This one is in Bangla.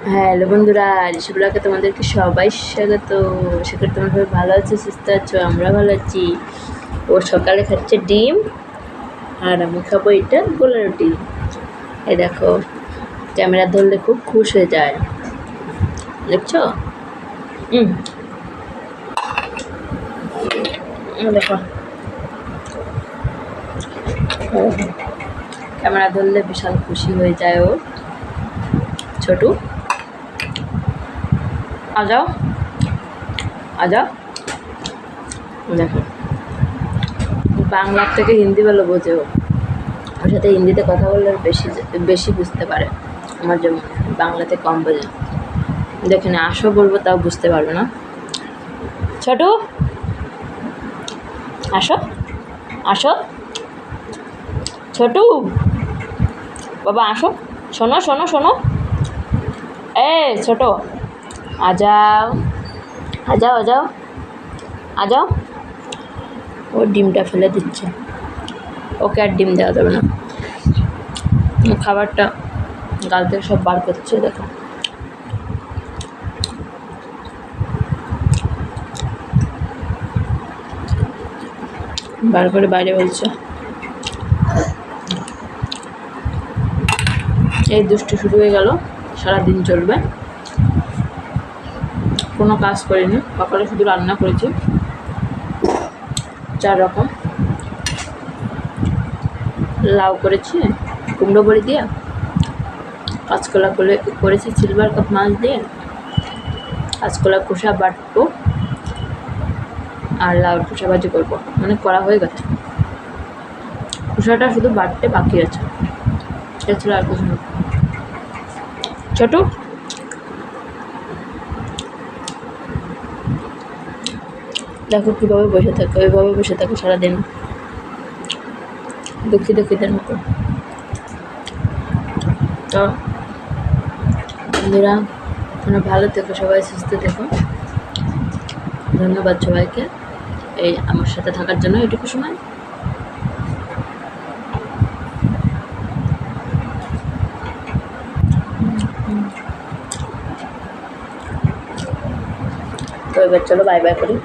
হ্যালো বন্ধুরা ঋষিগুলাকে তোমাদেরকে সবাই স্বাগত। করি তোমরা সবাই ভালো আছো, সুস্থ আছো আমরা ভালো আছি। ও সকালে খাচ্ছে ডিম আর আমি খাব এটা গোলা রুটি। এই দেখো, ক্যামেরা ধরলে খুব খুশ হয়ে যায়। দেখছ? দেখো। ক্যামেরা ধরলে বিশাল খুশি হয়ে যায় ও। ছোটু। আ যাও। আ যাও। দেখো। বাংলার থেকে হিন্দি ভালো বোঝেও ওর সাথে হিন্দিতে কথা বললে বেশি বেশি বুঝতে পারে। আমার যেমন বাংলাতে কম বোঝে। দেখে না, আসো বলব তাও বুঝতে পারবে না। ছোট, আসো। আসো। ছোটু। বাবা, আসো। শোনো শোনো শোনো। এ ছোটো। आ जाओ आ जाओ आ जाओ आ जाओ ও ডিমটা ফেলে দিচ্ছে ওকে আর ডিম দেওয়া যাবে না ও খাবারটা গাল থেকে সব বার করছে দেখো বার করে বাইরে বলছে এই দুষ্টু শুরু হয়ে গেল সারাদিন চলবে কোনো কাজ করিনি। সকালে শুধু রান্না করেছি। চার রকম। লাউ করেছি, কুমড়ো বড়ি দিয়ে কাঁচকলা করে করেছি সিলভার কাপ মাছ দিয়ে কাঁচকলা খোসা বাটবো, আর লাউর খোসা ভাজি করব। মানে করা হয়ে গেছে। খোসাটা শুধু বাটতে বাকি আছে। এছাড়া আর কিছু ছোটো দেখো কীভাবে বসে থাকে ওইভাবে বসে থাকে সারাদিন। দুঃখী দুঃখীদের মতো। তো, বন্ধুরা, তোমরা ভালো থেকো, সবাই সুস্থ থেকো। ধন্যবাদ সবাইকে এই আমার সাথে থাকার জন্য এটুকু সময়। তো এবার চলো বাই বাই করি।